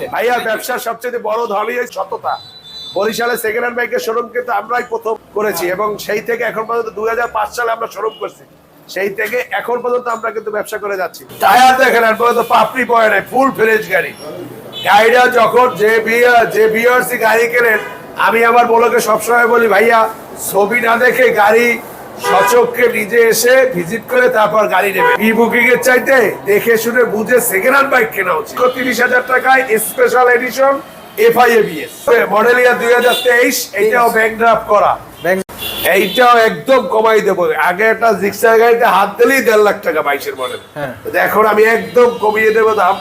ভাইয়া, ব্যবসার সবচেয়ে বড় ধরনই সততা। বরিশালে সেকেন্ড হ্যান্ড বাইকের শোরুম কিন্তু আমরাই প্রথম করেছি এবং সেই থেকে এখন পর্যন্ত দুই সালে আমরা শোরুম করছি। সেই থেকে এখন পর্যন্ত আমরা কিন্তু ব্যবসা করে যাচ্ছি। টায়ার দেখেন আর পর্যন্ত পাপড়ি পড়ে নাই ফুল ফ্রেশ গাড়ি। গাড়িটা যখন যে বিয়া যে বিআরসি গাড়ি কেনেন, আমি আমার বলোকে সবসময় বলি, ভাইয়া, ছবি না দেখে গাড়ি সচককে নিজে এসে ভিজিট করে তারপর গাড়ি নেবে। ই বুকিং এর চাইতে দেখে শুনে বুঝে সেকেন্ড হ্যান্ড বাইক কেনা উচিত। তিরিশ হাজার টাকায় special edition FI ABS model year দুই হাজার তেইশ এইটাও ব্যাংক ড্রাফট করা। এইটাও একদম কমাই দেবো। আগে একটা জিক্সার গাড়িতে হাত দিলেই দেড় লাখ টাকা বাইশের মডেল হ্যাঁ। এখন আমি একদম কমিয়ে দেবো দাম।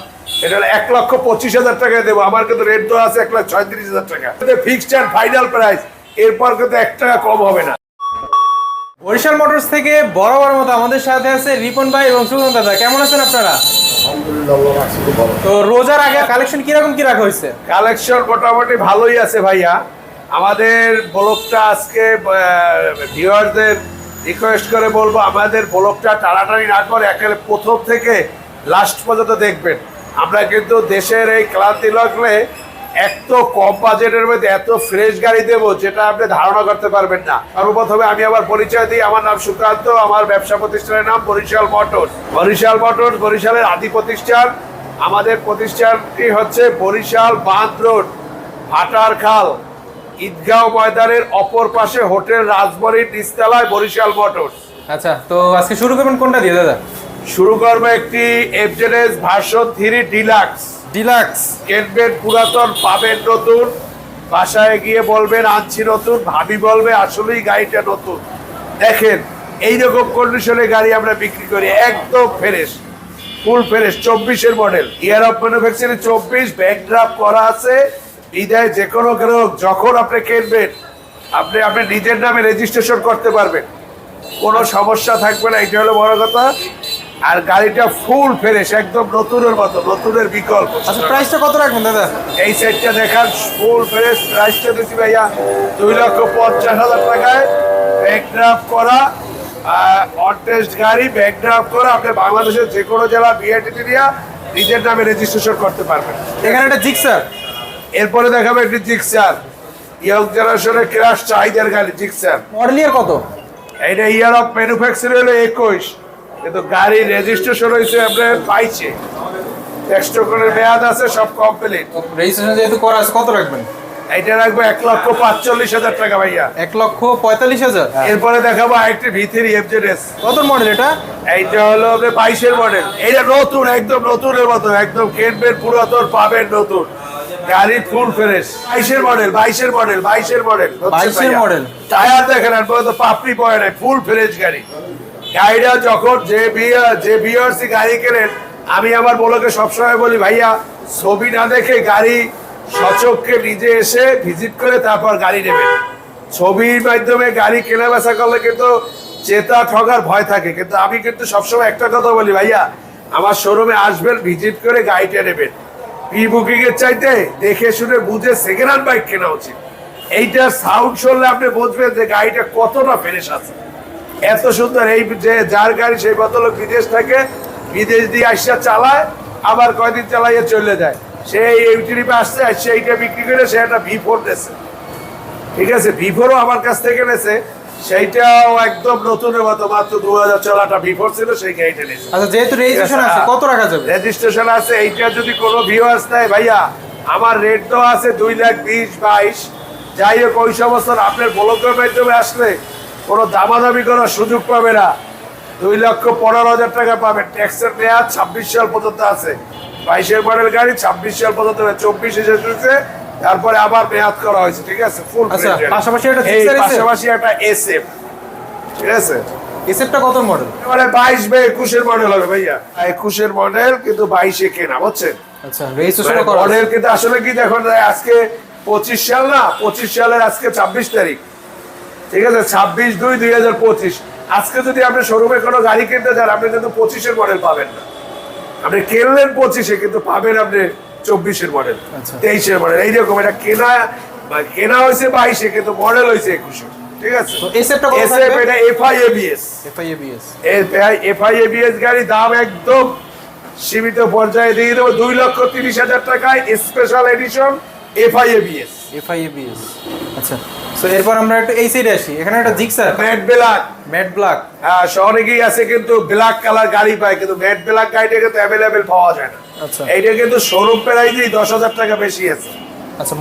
এটা এক লক্ষ পঁচিশ হাজার টাকায় দেবো। আমার কিন্তু রেট দেওয়া আছে এক লাখ ছয়ত্রিশ হাজার টাকা। ফিক্সড অ্যান্ড ফাইনাল প্রাইস এরপর কিন্তু এক টাকা কম হবে না। বরিশাল মোটরস থেকে বরাবর মতো আমাদের সাথে আছে রিপন ভাই এবং সুগন্ধ দাদা। কেমন আছেন আপনারা? তো রোজার আগে কালেকশন কীরকম কি রাখা হয়েছে? কালেকশন মোটামুটি ভালোই আছে ভাইয়া। আমাদের ব্লকটা আজকে ভিউয়ারদের রিকোয়েস্ট করে বলব আমাদের ব্লকটা টানাটানি না করে একেবারে প্রথম থেকে লাস্ট পর্যন্ত দেখবেন। আমরা কিন্তু দেশের এই ক্লান্তি লগ্নে এত কম বাজেটের মধ্যে এত ফ্রেশ গাড়ি দেবো যেটা আপনি ধারণা করতে পারবেন না। সর্বপ্রথমে আমি আমার পরিচয় দিই আমার নাম সুকান্ত আমার ব্যবসা প্রতিষ্ঠানের নাম বরিশাল মোটরস। বরিশাল মোটরস বরিশালের আদি প্রতিষ্ঠান। আমাদের প্রতিষ্ঠানটি হচ্ছে বরিশাল বাঁধ রোড ভাটার খাল। ঈদগাঁও ময়দানের অপর পাশে হোটেল রাজবাড়ির নিচতলায় বরিশাল মোটরস। আচ্ছা তো আজকে শুরু করবেন কোনটা দিয়ে দাদা? শুরু করব একটি FZS version three deluxe. Deluxe. কিনবেন পুরাতন পাবেন নতুন, বাসায় গিয়ে বলবেন, আনছি নতুন। ভাবি বলবে, আসলেই গাড়িটা নতুন। দেখেন, এইরকম কন্ডিশনে গাড়ি আমরা বিক্রি করি, একদম ফ্রেশ ফুল ফ্রেশ চব্বিশের মডেল ইয়ার অফ ম্যানুফ্যাকচারিং চব্বিশ ব্যাক ড্রাফট করা আছে। বিদায় যে কোনো গ্রাহক, যখন আপনি কিনবেন, আপনি আপনি নিজের নামে রেজিস্ট্রেশন করতে পারবেন। কোনো সমস্যা থাকবে না, এটা হলো বড় কথা। আর গাড়িটা ফুল ফ্রেশ একদম নতুনের মতো নতুনের বিকল্প। আচ্ছা প্রাইসটা কত রাখবেন দাদা? এই সেটটা দেখার ফুল ফ্রেশ প্রাইসটা দিচ্ছি ভাইয়া দুই লক্ষ পঞ্চাশ হাজার টাকায় ব্যাক ড্রাফট করা অনটেস্ট গাড়ি ব্যাক ড্রাফট করা আপনি বাংলাদেশের যে কোনো জেলা বিআইটি দিয়া নিজের নামে রেজিস্ট্রেশন করতে পারবেন। এখানে একটা জিক্সার এরপরে দেখাবো একটি জিক্সার ইয়ং জেনারেশনের ক্রাশ চাহিদার গাড়ি জিক্সার মডেল ইয়ার কত? এইটা ইয়ার অফ ম্যানুফ্যাকচার হলো একুশ। কিন্তু গাড়ির রেজিস্ট্রেশন হয়েছে আপনার টেক্সটোকনের মেয়াদ আছে সব কমপ্লিট রেজিস্ট্রেশন যেহেতু করা আছে কত রাখবেন? এটা রাখব এক লক্ষ পাঁচচল্লিশ হাজার টাকা ভাইয়া। এক লক্ষ পঁয়তাল্লিশ হাজার? এরপরে দেখাবো আরেকটি ভিথির এফজেডএস কত মডেল এটা? এইটা হলো আপনার বাইশের মডেল এইটা নতুন একদম নতুনের মতো একদম কিনবেন পুরাতন পাবেন নতুন। গাড়ি ফুল ফ্রেশ বাইশের মডেল বাইশের মডেল বাইশের মডেল 22 এর model। টায়ার দেখেন আর পাপড়ি পড়ে নাই ফুল ফ্রেশ গাড়ি। গাড়িটা যখন যে যে বিআরসি গাড়ি কেনেন, আমি আমার বলোকে সবসময় বলি, ভাইয়া, ছবি না দেখে গাড়ি সচককে নিজে এসে ভিজিট করে তারপর গাড়ি নেবেন। ছবির মাধ্যমে গাড়ি কেনা বেচা করলে কিন্তু চেতা ঠগার ভয় থাকে। কিন্তু আমি কিন্তু সবসময় একটা কথা বলি, ভাইয়া, আমার শোরুমে আসবেন ভিজিট করে গাড়িটা নেবেন। প্রি বুকিং এর চাইতে দেখে শুনে বুঝে সেকেন্ড হ্যান্ড বাইক কেনা উচিত। এইটার সাউন্ড শুনলে আপনি বুঝবেন যে গাড়িটা কতটা ফ্রেশ আছে। এত সুন্দর এই যে যার গাড়ি সেই ভদ্রলোক বিদেশ থাকে বিদেশ দিয়ে আসা চালায় আবার কয়দিন চালাইয়ে চলে যায়। সে এই ট্রিপে আসছে আসছে এইটা বিক্রি করে সে একটা ভি ফোর নেছে ঠিক আছে? ভি ফোরও আমার কাছ থেকে নেছে। সেইটাও একদম নতুনের মতো মাত্র দু হাজার চলাটা বিফোর ছিল সেই গাড়িটা নিয়েছে আচ্ছা যেহেতু রেজিস্ট্রেশন আছে কত রাখা যাবে? রেজিস্ট্রেশন আছে এইটা যদি কোনো ভিউয়ার্স নেয় ভাইয়া আমার রেট দেওয়া আছে দুই লাখ বিশ বাইশ। যাই হোক ওই সমস্ত আপনার ব্লকের মাধ্যমে আসলে কোনো দামাদামি করার সুযোগ পাবে না। দুই লক্ষ পনেরো হাজার টাকা পাবে। ট্যাক্সের মেয়াদ ছাব্বিশ সাল পর্যন্ত আছে। বাইশের মডেল গাড়ি ছাব্বিশ সাল পর্যন্ত চব্বিশে শেষ হয়েছে তারপরে আবার মেয়াদ করা হয়েছে ঠিক আছে? ফুল আচ্ছা, পাশাপাশি একটা? পাশাপাশি একটা এসএফ ঠিক আছে? এসএফটা কত মডেল মানে বাইশ বা একুশের মডেল হবে ভাইয়া। একুশের মডেল কিন্তু বাইশে কেনা বুঝছেন? আচ্ছা রেজিস্ট্রেশন মডেল কিন্তু আসলে কি দেখুন আজকে পঁচিশ সাল না পঁচিশ সালের আজকে ছাব্বিশ তারিখ। ঠিক আছে ছাব্বিশ দুই দুই হাজার পঁচিশ। আজকে যদি আপনি শোরুমে কোনো গাড়ি কিনতে যান আপনি কিন্তু পঁচিশের মডেল পাবেন না। আপনি কিনলেন পঁচিশে কিন্তু পাবেন আপনি চব্বিশের মডেল আচ্ছা। তেইশের মডেল এইরকম এটা কেনা কেনা হয়েছে বাইশে কিন্তু মডেল হয়েছে একুশে। ঠিক আছে? এটা এফআইএবিএস এফআইএবিএস গাড়ি দাম একদম সীমিত পর্যায়ে দিয়ে দেবো। দুই লক্ষ তিরিশ হাজার টাকায় special edition FI ABS FI ABS আচ্ছা সো এরপর আমরা একটু এই সাইডে আসি। এখানে একটা Gixxer matte black matte black হ্যাঁ অনেকেই আছে কিন্তু ব্ল্যাক কালার গাড়ি পায় কিন্তু ম্যাট ব্ল্যাক গাড়িটা কিন্তু অ্যাভেলেবেল পাওয়া যায় না। আচ্ছা। এইটা কিন্তু শোরুম প্রাইজেই দশ হাজার টাকা বেশি আছে। আচ্ছা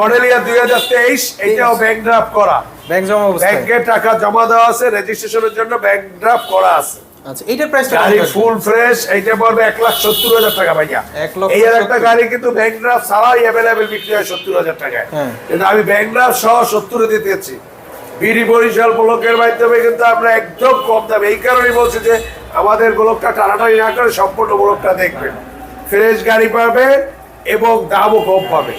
মডেল ইয়ার দুই হাজার তেইশ এটাও ব্যাংক ড্রাফট করা। ব্যাংক জমা ব্যাংকে টাকা জমা দেওয়া আছে রেজিস্ট্রেশনের জন্য ব্যাংক ড্রাফট করা আছে। আচ্ছা এইটার প্রাইসটা গাড়ি ফুল ফ্রেশ এইটা পড়বে এক লাখ সত্তর হাজার টাকা ভাইয়া। এক লক্ষ এই একটা গাড়ি কিন্তু ব্যাংক ড্রাফট ছাড়াই অ্যাভেলেবেল বিক্রি হয় সত্তর হাজার টাকায়। হ্যাঁ। কিন্তু আমি ব্যাংক ড্রাফট সহ সত্তরে দিতেছি বিডি বরিশাল ব্লকের মাধ্যমে কিন্তু আমরা একদম কম দামে। এই কারণেই বলছি যে আমাদের ব্লকটা টানাটানি না করে সম্পূর্ণ ব্লকটা দেখবেন। ফ্রেশ গাড়ি পাবে এবং দামও কম পাবে।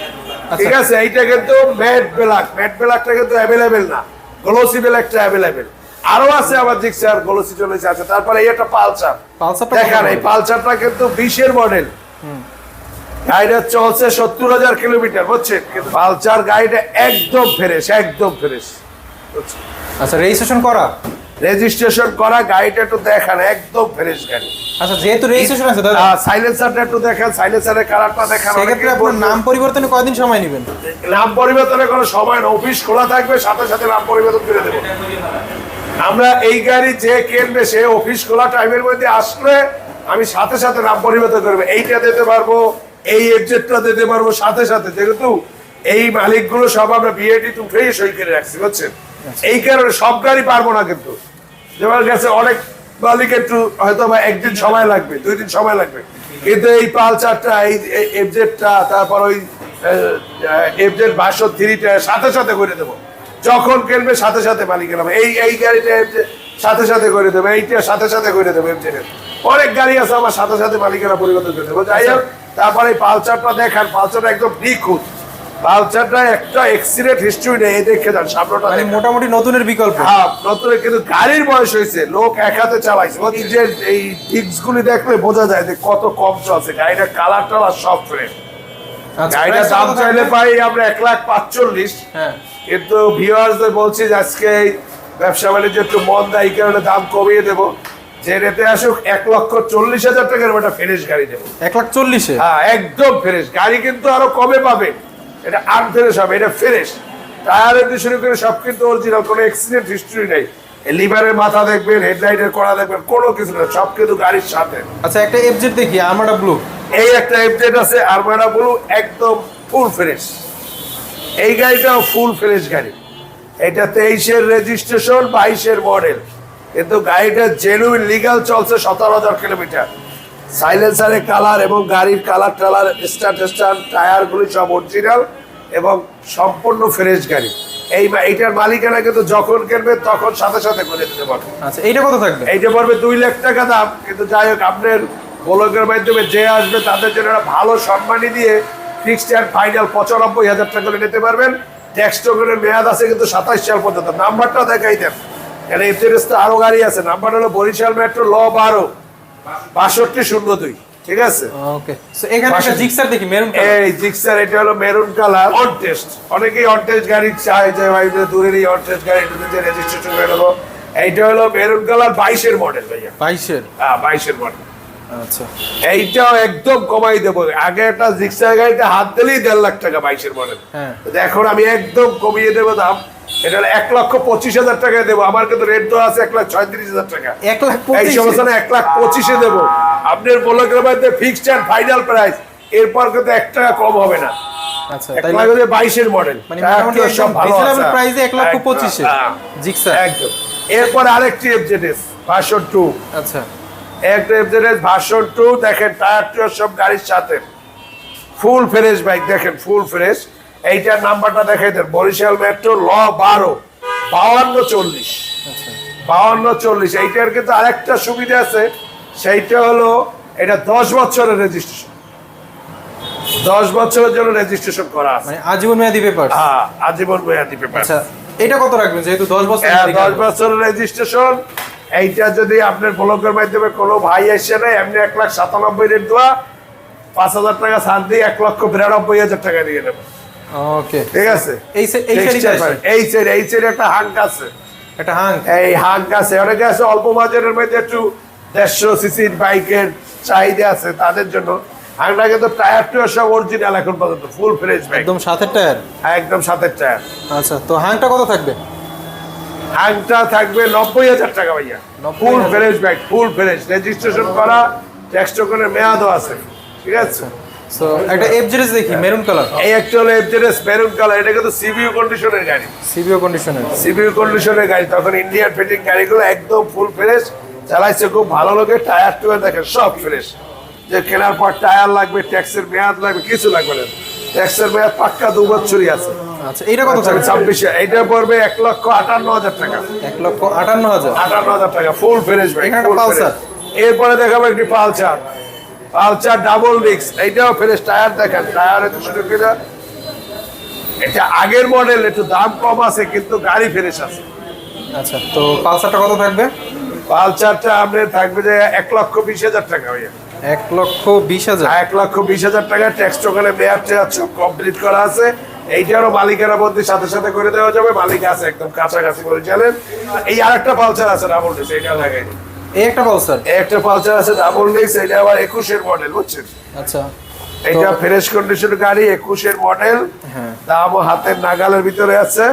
ঠিক আছে? এইটা কিন্তু ম্যাট ব্ল্যাক। ম্যাট ব্ল্যাকটা কিন্তু অ্যাভেলেবেল না। গ্লোসি ব্ল্যাকটা অ্যাভেলেবেল আরও আছে আমার জিক্সার গ্লোসি চলেছে আছে। তারপরে এই একটা পালসার দেখেন এই পালসারটা কিন্তু বিশের মডেল গাড়িটা চলছে সত্তর হাজার কিলোমিটার বুঝছেন? কিন্তু পালসার গাড়িটা একদম ফ্রেশ একদম ফ্রেশ আচ্ছা রেজিস্ট্রেশন করা? রেজিস্ট্রেশন করা গাড়িটা একটু দেখান একদম ফ্রেশ গাড়ি আচ্ছা যেহেতু রেজিস্ট্রেশন আছে দাদা। সাইলেন্সারটা একটু দেখেন সাইলেন্সারের কালারটা দেখান সেক্ষেত্রে আপনার নাম পরিবর্তনে কয়দিন সময় নেবেন? নাম পরিবর্তনের কোনো সময় না অফিস খোলা থাকবে সাথে সাথে নাম পরিবর্তন করে দেবো। আমরা এই গাড়ি যে কিনবে সে অফিস খোলা টাইমের মধ্যে আসলে আমি সাথে সাথে নাম পরিবর্তন করব। এইটা দিতে পারব, এই এক্সেটটা দিতে পারব, সাথে সাথে। যেহেতু এই মালিকগুলো সব আমরা বিএটি উঠেই সই করে রাখছি, বুঝছেন? এই কারণে সব গাড়ি পারব না কিন্তু। যেমন গেছে, অনেক মালিক একটু হয়তো বা একদিন সময় লাগবে, দুই দিন সময় লাগবে। কিন্তু এই পালচারটা এই এফজেডটা তারপর ওই এফজেড বাসো থ্রিটা সাথে সাথে করে দেবো। যখন কিনবে সাথে সাথে মালিকের নামে এই এই গাড়িটা সাথে সাথে করে দেবে এইটা সাথে সাথে করে দেবে এফজেড অনেক গাড়ি আছে আমার সাথে সাথে মালিকেরা পরিবর্তন করে দেবো। যাই হোক তারপরে পালচারটা দেখান পালচারটা একদম নিখুঁত। পালচারটা একটা এক্সিডেন্ট হিস্ট্রি নেই এই দেখে যান সামনেটা মানে মোটামুটি নতুনের বিকল্প। হ্যাঁ নতুন কিন্তু গাড়ির বয়স হয়েছে লোক এক হাতে চালাইছে। যে এই ডিস্ক দেখলে বোঝা যায় যে কত কম চলছে গাড়িটা কালার টালার সব আচ্ছা গাড়িটার price দাম চাইলে পাই আমরা এক লাখ পাঁচচল্লিশ। হ্যাঁ। কিন্তু ভিউয়ার্সদের বলছি যে আজকে ব্যবসা বাণিজ্য একটু মন দেয় এই কারণে দাম কমিয়ে দেবো। যে রেতে আসুক এক লক্ষ চল্লিশ হাজার টাকার একটা ফ্রেশ গাড়ি দেবো এক লাখ চল্লিশে? হ্যাঁ একদম ফ্রেশ গাড়ি কিন্তু আরও কমে পাবে। এটা আনফ্রেশ হবে এটা ফ্রেশ টায়ারের দিয়ে শুরু করে সব কিন্তু অরিজিনাল কোনো অ্যাক্সিডেন্ট হিস্ট্রি নেই। লিভারের মাথা দেখবেন হেডলাইটের কড়া দেখবেন কোনো কিছু না সব কিন্তু গাড়ির সাথে। আচ্ছা একটা এফজেড দেখি আমারটা ব্লু এই একটা এফজেড আছে আরমানা ব্লু একদম ফুল ফ্রেশ এই গাড়িটাও ফুল ফ্রেশ গাড়ি। এটা তেইশের রেজিস্ট্রেশন বাইশের মডেল কিন্তু গাড়িটা জেনুইন লিগাল চলছে সতেরো হাজার কিলোমিটার সাইলেন্সারের কালার এবং গাড়ির কালার টালার স্টার্ট স্টার্ট টায়ারগুলি সব অরিজিনাল এবং সম্পূর্ণ ফ্রেশ গাড়ি। এই এইটার মালিকানা কিন্তু যখন কিনবে তখন সাথে সাথে করে দিতে পারবে। আচ্ছা এইটা কত থাকবে? এইটা পড়বে দুই লাখ টাকা দাম কিন্তু যাই হোক আপনার ব্লগের মাধ্যমে যে আসবে তাদের জন্য একটা ভালো সম্মানী দিয়ে ফিক্সড অ্যান্ড ফাইনাল পঁচানব্বই হাজার টাকা করে নিতে পারবেন। ট্যাক্স টোকেনের মেয়াদ আছে কিন্তু সাতাশ সাল পর্যন্ত। নাম্বারটা দেখাই দেন। এখানে এফজেডএস তো আরও গাড়ি আছে। নাম্বার হলো বরিশাল মেট্রো ল বারো বাষট্টি শূন্য দুই। ঠিক আছে? ওকে সো এখানে একটা জিক্সার দেখি মেরুন এই জিক্সার এটা হলো মেরুন কালার অন টেস্ট অনেকেই অন টেস্ট গাড়ি চায় যে ভাই দূরের এই অন টেস্ট গাড়ি রেজিস্ট্রেশন করে নেব। এইটা হলো মেরুন কালার বাইশের মডেল ভাইয়া। বাইশের? হ্যাঁ বাইশের মডেল আচ্ছা। এইটাও একদম কমাই দেবো। আগে একটা জিক্সার গাড়িতে হাত দিলেই দেড় লাখ টাকা বাইশের মডেল হ্যাঁ। এখন আমি একদম কমিয়ে দেবো দাম। এটা এক লক্ষ পঁচিশ হাজার টাকায় দেবো। আমার কিন্তু রেট তো আছে এক লাখ ছয়ত্রিশ হাজার টাকা। এক লাখ এই সমস্যা এক লাখ পঁচিশে দেবো। আপনার ব্লকের মধ্যে ফিক্সড অ্যান্ড ফাইনাল প্রাইস এরপর কিন্তু এক টাকা কম হবে না। আচ্ছা বাইশের মডেল মানে একদম রিজনেবল প্রাইসে এক লক্ষ পঁচিশে। হ্যাঁ, জিক্সার একদম। এরপর আরেকটি এফজেডএস ভার্সন টু আচ্ছা। একটা এফজেডএস ভার্সন টু দেখেন টায়ার টুয়ার সব গাড়ির সাথে। ফুল ফ্রেশ বাইক দেখেন ফুল ফ্রেশ এইটার নাম্বারটা দেখাই দেন। বরিশাল মেট্রো ল বারো বাউান্ন চল্লিশ। আচ্ছা। বাউান্ন চল্লিশ। এইটার কিন্তু আরেকটা সুবিধা আছে। সেইটা হলো এটা দশ বছরের রেজিস্ট্রেশন দশ বছরের জন্য রেজিস্ট্রেশন করা আছে। মানে আজীবন মেয়াদি পেপার হ্যাঁ আজীবন মেয়াদি পেপার আচ্ছা এটা কত রাখবেন? যেহেতু দশ বছর হ্যাঁ, দশ। বছরের রেজিস্ট্রেশন এইটা যদি আপনার ব্লকের মাধ্যমে কোনো ভাই এসে নেয় এমনি এক লাখ সাতানব্বই রেট দেওয়া পাঁচ হাজার টাকা ছাড় দিয়ে এক লক্ষ বিরানব্বই হাজার টাকা দিয়ে দেবে। ওকে ঠিক আছে? এই এই। এই একটা হাঙ্ক আছে। একটা হাং এই হাঙ্ক আছে। অনেকে আছে অল্প বাজারের মধ্যে একটু দেড়শো সিসির বাইকের চাহিদা আছে তাদের জন্য। হাংটা কিন্তু টায়ার টুয়ার সব অরিজিনাল এখন পর্যন্ত ফুল ফ্রেশ ব্যাগ একদম সাথের টায়ার? একদম সাতের টায়ার। আচ্ছা তো হাংটা কত থাকবে? হাংটা থাকবে নব্বই হাজার টাকা ভাইয়া। Full fresh bag full fresh registration করা ট্যাক্স টোকনের মেয়াদও আছে ঠিক আছে? সো একটা এফ জিরিস দেখি মেরুন কালার এই একটা হলো এফজেডএস মেরুন কালার এটা কিন্তু সিবিইউ কন্ডিশনের গাড়ি। সিবিও কন্ডিশনের সিবিইউ কন্ডিশনের গাড়ি তখন ইন্ডিয়ান ফিটিং গাড়িগুলো একদম ফুল ফ্রেশ চালাইছে খুব ভালো লোকে টায়ার টুয়ার দেখেন সব ফ্রেশ যে কেনার পর টায়ার লাগবে ট্যাক্সের মেয়াদ লাগবে কিছু লাগবে না। ট্যাক্সের মেয়াদ পাক্কা দু বছরই আছে। আচ্ছা এইটা কত থাকবে ছাব্বিশে এইটা পড়বে এক লক্ষ আটান্ন হাজার টাকা। এক লক্ষ আটান্ন হাজার? আটান্ন হাজার টাকা ফুল ফ্রেশ পালসার। এরপরে দেখাবো একটি ডাবল এইটাও ফ্রেশ টায়ার দেখেন টায়ার এটা আগের মডেল একটু দাম কম আছে কিন্তু গাড়ি ফ্রেশ আছে। আচ্ছা তো পালসারটা কত থাকবে? পালচারটা আপনার থাকবে যে এক লক্ষ বিশ হাজার টাকা ভাইয়া। এক লক্ষ বিশ হাজার? এক লক্ষ বিশ হাজার টাকা ট্যাক্স টোকানে মেয়াদ টেয়ার সব কমপ্লিট করা আছে। এইটারও মালিকেরা সাথে সাথে করে দেওয়া যাবে মালিক আছে একদম কাছাকাছি করে চলেন এই আরেকটা পালচার আছে ডাবল এইটা লাগাই এই একটা পালসার? একটা পালচার আছে ডাবল এটা আবার একুশের মডেল বুঝছেন? আচ্ছা। এটা ফ্রেশ কন্ডিশন গাড়ি একুশের মডেল হ্যাঁ। দাম হাতের নাগালের ভিতরে আছে।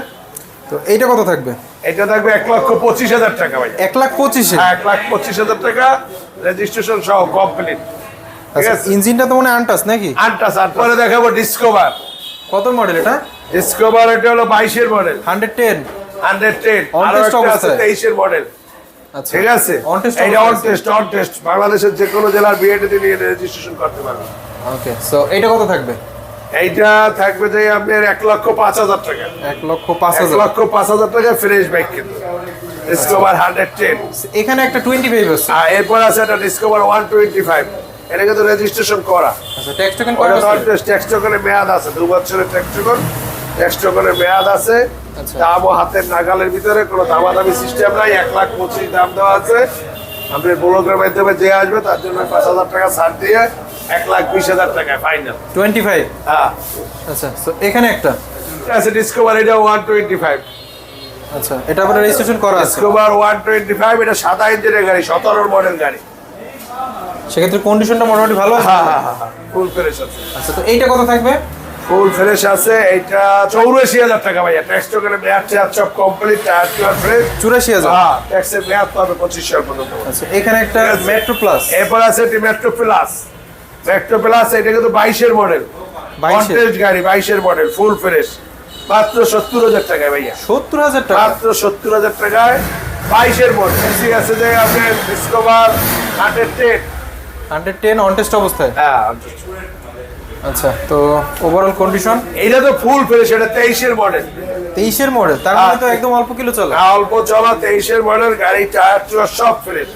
তো এইটা কত থাকবে? এটা থাকবে এক লক্ষ পঁচিশ হাজার টাকা ভাই। এক লাখ পঁচিশে? হ্যাঁ, এক লাখ পঁচিশ হাজার টাকা রেজিস্ট্রেশন সহ কমপ্লিট আচ্ছা ইঞ্জিনটা তো মনে আনটাস নাকি? আটটা সাত পরে দেখাবো ডিসকভার কত মডেল এটা? ডিসকভার এটা হলো বাইশের model hundred ten. Hundred ten. তেইশের মডেল আচ্ছা। ঠিক আছে? এটা অন টেস্ট অন টেস্ট বাংলাদেশের যে কোনো জেলার বিএডি নিয়ে রেজিস্ট্রেশন করতে পারবে ওকে সো এটা কত থাকবে? এইটা থাকবে যে আপনার এক লক্ষ পাঁচ হাজার টাকা। এক লক্ষ পাঁচ হাজার। লক্ষ পাঁচ হাজার টাকা ফ্রেশ বাইক কিন্তু। ডিসকভার হান্ড্রেড টেন এখানে একটা টোয়েন্টি ফাইভ আছে। এরপর আছে একটা ডিসকভার ওয়ান টোয়েন্টি ফাইভ এটা কিন্তু রেজিস্ট্রেশন করা। আচ্ছা ট্যাক্স টোকেন ট্যাক্স টোকনের মেয়াদ আছে দু বছরের ট্যাক্স টোকন ট্যাক্স টোকনের মেয়াদ আছে। আচ্ছা। দাম ও হাতের নাগালের ভিতরে কোনো দামাদামি সিস্টেম নাই। এক লাখ পঁচিশ দাম দেওয়া আছে। আপনি ব্লকের মাধ্যমে যে আসবে তার জন্য পাঁচ হাজার টাকা ছাড় দিয়ে এক লাখ বিশ হাজার টাকা ফাইনাল টোয়েন্টি ফাইভ হ্যাঁ। আচ্ছা সো এখানে একটা। আছে ডিসকভার এটা ওয়ান টোয়েন্টি ফাইভ আচ্ছা এটা আবার রেজিস্ট্রেশন করা আছে। ডিসকভার ওয়ান টোয়েন্টি ফাইভ এটা সাদা ইঞ্জিনের গাড়ি সতেরোর মডেল গাড়ি। সেক্ষেত্রে কন্ডিশনটা মোটামুটি ভালো আছে? হ্যাঁ হ্যাঁ হ্যাঁ ফুল ফ্রেশ আছে। আচ্ছা তো এইটা কত থাকবে? ফুল ফ্রেশ আছে এটা চৌরাশি হাজার টাকা ভাইয়া। ট্যাক্স টোকেনে মেয়াদ টেয়ার সব কমপ্লিট টায়ার টুয়ার ফ্রেশ চুরাশি হাজার? হ্যাঁ ট্যাক্সের মেয়াদ পাবে পঁচিশ সাল পর্যন্ত। আচ্ছা এখানে একটা। মেট্রো প্লাস এরপর আছে এটি মেট্রো প্লাস মেট্রো প্লাস এটা কিন্তু বাইশের মডেল 22 কন্টেস্ট গাড়ি বাইশের মডেল ফুল ফ্রেশ মাত্র সত্তর হাজার টাকায় ভাইয়া। সত্তর হাজার টাকা? মাত্র সত্তর হাজার টাকায় বাইশের মডেল ঠিক আছে যে আপনার Discover hundred ten hundred ten on test অবস্থায়? হ্যাঁ আচ্ছা তো ওভারঅল কন্ডিশন এইটা তো ফুল ফ্রেশ এটা তেইশের মডেল তেইশের মডেল তার মানে তো একদম অল্প কিলো চলে। অল্প চলা তেইশের মডেল গাড়ি টুয়ার সব ফ্রেশ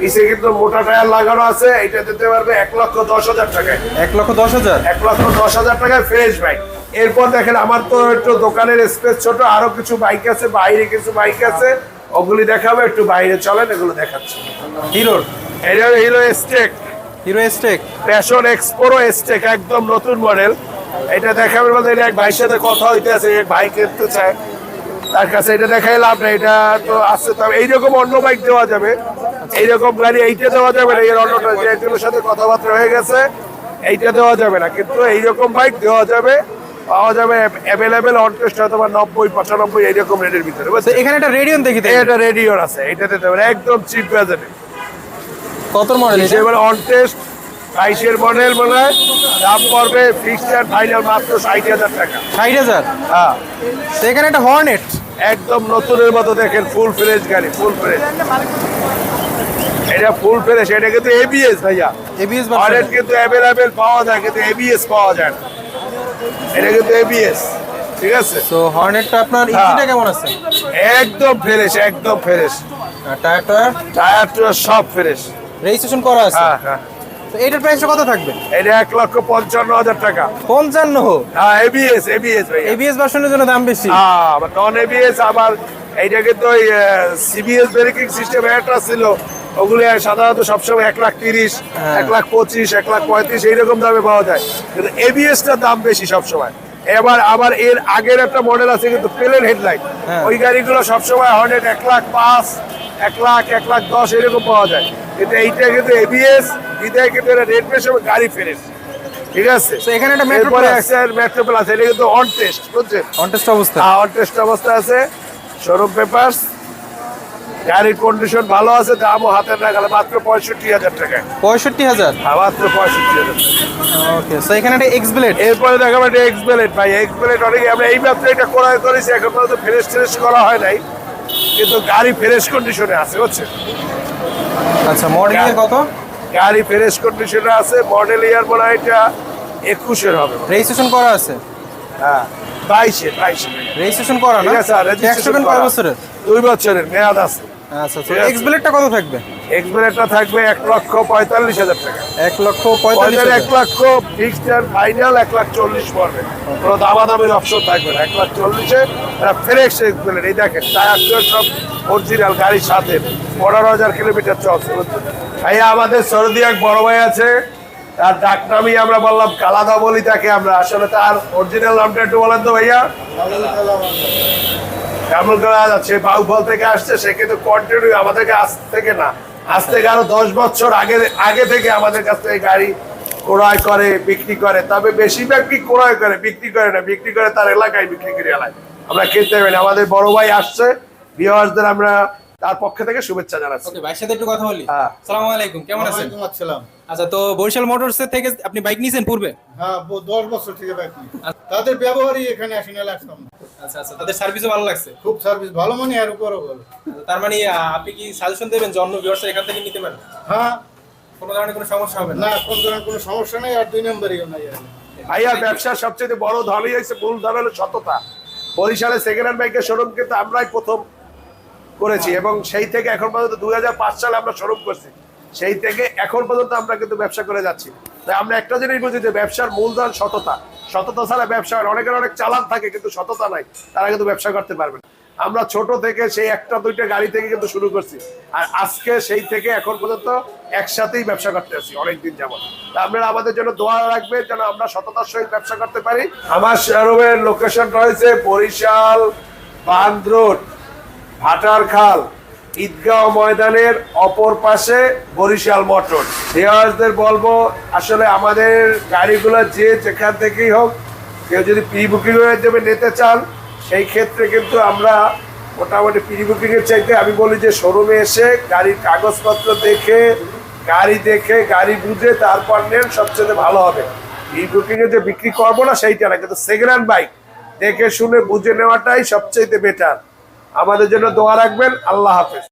পিছে কিন্তু মোটা টায়ার লাগানো আছে এটা দিতে পারবে এক লক্ষ দশ হাজার টাকায়। এক লক্ষ দশ হাজার? এক লক্ষ দশ হাজার টাকায় ফ্রেশ বাইক এরপর দেখেন আমার তো একটু দোকানের স্পেস ছোট আরও কিছু বাইক আছে বাইরে কিছু বাইক আছে। ওগুলি দেখাবো একটু বাইরে চলেন এগুলো দেখাচ্ছি। হিরোর এটা হিরো স্টেক হিরো স্টেক প্যাশন এক্সপোরো স্টেক একদম নতুন মডেল এটা দেখাবে বলতে এটা এক ভাইয়ের সাথে কথা হইতে আছে এক ভাই কিনতে চায়। তার কাছে এটা দেখাই লাভ না এটা তো আসছে তবে এইরকম অন্য বাইক দেওয়া যাবে। এইরকম গাড়ি এইটা দেওয়া যাবে না এর অন্যটা যে একজনের সাথে কথাবার্তা হয়ে গেছে এইটা দেওয়া যাবে না। কিন্তু এইরকম বাইক দেওয়া যাবে পাওয়া যাবে অ্যাভেলেবেল অন টেস্ট হয়তো বা নব্বই পঁচানব্বই এইরকম রেটের ভিতরে তো বুঝছেন? এখানে একটা রেডিয়ন দেখি। এটা রেডিওর আছে এইটাতে দেবেন একদম চিপ বাজেটে কত মডেল এবার অন টেস্ট বাইশের মডেল মনে হয় দাম পড়বে ফিক্সড ফাইনাল মাত্র ষাট হাজার টাকা। ষাট হাজার? হ্যাঁ। তো এখানে একটা হর্নেট একদম নতুনের মতো দেখেন ফুল ফ্রেশ গাড়ি ফুল ফ্রেশ এটা ফুল ফ্রেশ এটা কিন্তু এবিএস ভাইয়া। এবিএস অনেক কিন্তু অ্যাভেলেবেল পাওয়া যায় কিন্তু এবিএস পাওয়া যায় না। এটা কিন্তু এবিএস ঠিক আছে? তো হর্নেটটা আপনার হ্যাঁ। ইঞ্জিনটা কেমন আছে? একদম ফ্রেশ একদম ফ্রেশ টায়ার টায়ার টায়ার সব ফ্রেশ রেজিস্ট্রেশন করা আছে? হ্যাঁ হ্যাঁ। তো এটার প্রাইসটা কত থাকবে? এটা এক লক্ষ পঞ্চান্ন হাজার টাকা। পঞ্চান্ন হ্যাঁ এবিএস এবিএস এবিএস ভার্সনের জন্য দাম বেশি। হ্যাঁ নন এবিএস আবার এইটা কিন্তু ওই সিবিএস ব্রেকিং সিস্টেম একটা ছিল। ওগুলো সাধারণত সবসময় এক লাখ তিরিশ হ্যাঁ। এক লাখ পঁচিশ এক লাখ পঁয়ত্রিশ এইরকম দামে পাওয়া যায়। কিন্তু এবিএসটার দাম বেশি সবসময়। এবার আবার এর আগের একটা মডেল আছে কিন্তু প্লেন হেডলাইট হ্যাঁ। ওই গাড়িগুলো সবসময় হর্নেট এক লাখ পাঁচ এক লাখ এক লাখ দশ এরকম পাওয়া যায়। কিন্তু এইটা কিন্তু এবিএস বিদায় কিন্তু এটা রেড পেশ এবং গাড়ি ফেরেস ঠিক আছে? So, এখানে একটা এরপরে Plus। আছে মেট্রো প্লাস এটা কিন্তু অন টেস্ট বুঝছেন? কন্টেস্ট অবস্থা। অন টেস্ট অবস্থা আছে। শোরুম পেপারস গাড়ির কন্ডিশন ভালো আছে দামও হাতের নাগালে মাত্র পঁয়ষট্টি হাজার টাকায় পঁয়ষট্টি হাজার? হ্যাঁ, মাত্র পঁয়ষট্টি হাজার ওকে সো এখানে একটা এক্স ব্লেড এরপরে দেখাবো একটা এক্স ব্লেড ভাই এক্স ব্লেড অনেকে আমরা এই মাত্র এটা ক্রয় করেছি এখন পর্যন্ত ফ্রেশ ট্রেশ করা হয় নাই। কিন্তু গাড়ি ফ্রেশ কন্ডিশনে আছে বুঝছেন? আচ্ছা মডেল ইয়ার কত? গাড়ি ফ্রেশ কন্ডিশনে আছে মডেল ইয়ার মনে হয় এটা একুশের হবে। রেজিস্ট্রেশন করা আছে? হ্যাঁ বাইশে বাইশে। রেজিস্ট্রেশন করা না? ঠিক আছে রেজিস্ট্রেশন করা। বছরের? দুই বছরের মেয়াদ আছে। আচ্ছা আচ্ছা। এক্স ব্লেডটা কত থাকবে? এক্স ব্লেডটা থাকবে এক লক্ষ পঁয়তাল্লিশ হাজার টাকা। এক লক্ষ পঁয়তাল্লিশ এক লক্ষ ফিক্সড ফাইনাল এক লাখ চল্লিশ পড়বে। কোনো দামাদামির অপশন থাকবে না। এক লাখ চল্লিশে এটা ফ্রেশ এক্সপ্লেন এই দেখেন টায়ার সব অরিজিনাল গাড়ির সাথে। পনেরো হাজার কিলোমিটার চলছে ভাইয়া আমাদের সরদি এক বড় ভাই আছে। তার ডাক নামই আমরা বললাম কালাদা বলি তাকে আমরা। আসলে তার অরিজিনাল নামটা একটু বলেন তো ভাইয়া। কেমন করা যাচ্ছে বাউফল থেকে আসছে, সে কিন্তু কন্টিনিউ আমাদেরকে আজ থেকে না। আজ থেকে আরও দশ বছর আগে আগে থেকে আমাদের কাছ থেকে গাড়ি ক্রয় করে, বিক্রি করে। তবে বেশিরভাগ কি ক্রয় করে? বিক্রি করে না। বিক্রি করে তার এলাকায় বিক্রি করে এলাকায়। আমরা খেতে পারি আমাদের বড় ভাই আসছে। বিহারদের আমরা তার পক্ষ থেকে শুভেচ্ছা জানাচ্ছি। ওকে ভাইয়ের সাথে একটু কথা বলি। হ্যাঁ। সালামু আলাইকুম কেমন আছেন? ওয়ালাইকুম আসসালাম। আচ্ছা তো বরিশাল মোটরস থেকে আপনি বাইক নিয়েছেন পূর্বে? হ্যাঁ ব- দশ বছর থেকে বাইক নিই। তাদের ব্যবহারই এখানে আসি না লাগতাম আচ্ছা আচ্ছা তাদের সার্ভিসও ভালো লাগছে? খুব সার্ভিস ভালো মানে আর উপরও ভালো। আচ্ছা, তার মানে আপনি কি সাজেশন দেবেন অন্য ভিউয়ার্স এখান থেকে নিতে পারেন? হ্যাঁ। কোনো ধরনের কোনো সমস্যা হবে না? না কোন ধরনের কোনো সমস্যা নেই আর দুই নাই আর ভাইয়া ব্যবসার সবচেয়ে বড় হয়েছে মূল হলো সততা। বরিশালে সেকেন্ড হ্যান্ড বাইকের শোরুম কিন্তু আমরাই প্রথম। করেছি এবং সেই থেকে এখন পর্যন্ত দুই সালে আমরা শোরুম করছি। সেই থেকে এখন পর্যন্ত আমরা কিন্তু ব্যবসা করে যাচ্ছি। তাই আমরা একটা জিনিস বুঝি যে ব্যবসার মূলধন সততা। সততা ছাড়া ব্যবসা অনেকের অনেক চালান থাকে কিন্তু সততা নাই। তারা কিন্তু ব্যবসা করতে পারবে আমরা ছোট থেকে সেই একটা দুইটা গাড়ি থেকে কিন্তু শুরু করছি। আর আজকে সেই থেকে এখন পর্যন্ত একসাথেই ব্যবসা করতে আছি, অনেকদিন তা আপনারা আমাদের জন্য দোয়া রাখবেন যেন আমরা সততার সহিত ব্যবসা করতে পারি। আমার শোরুমের লোকেশন রয়েছে বরিশাল বান্দ রোড ভাটার খাল ঈদগাঁও ময়দানের অপর পাশে বরিশাল মটর ভিউয়ার্সদের বলব, আসলে আমাদের গাড়িগুলো যে যেখান থেকেই হোক, কেউ যদি প্রি বুকিং হয়ে নিতে চান, সেই ক্ষেত্রে কিন্তু আমরা মোটামুটি প্রি বুকিংয়ের চাইতে আমি বলি যে শোরুমে এসে গাড়ির কাগজপত্র দেখে, গাড়ি দেখে, গাড়ি বুঝে তারপর নেন, সবচেয়ে ভালো হবে। প্রি বুকিংয়ে যে বিক্রি করব না, সেইটা না, কিন্তু সেকেন্ড হ্যান্ড বাইক দেখে শুনে বুঝে নেওয়াটাই সবচেয়ে বেটার আমাদের জন্য দোয়া রাখবেন। আল্লাহ হাফেজ।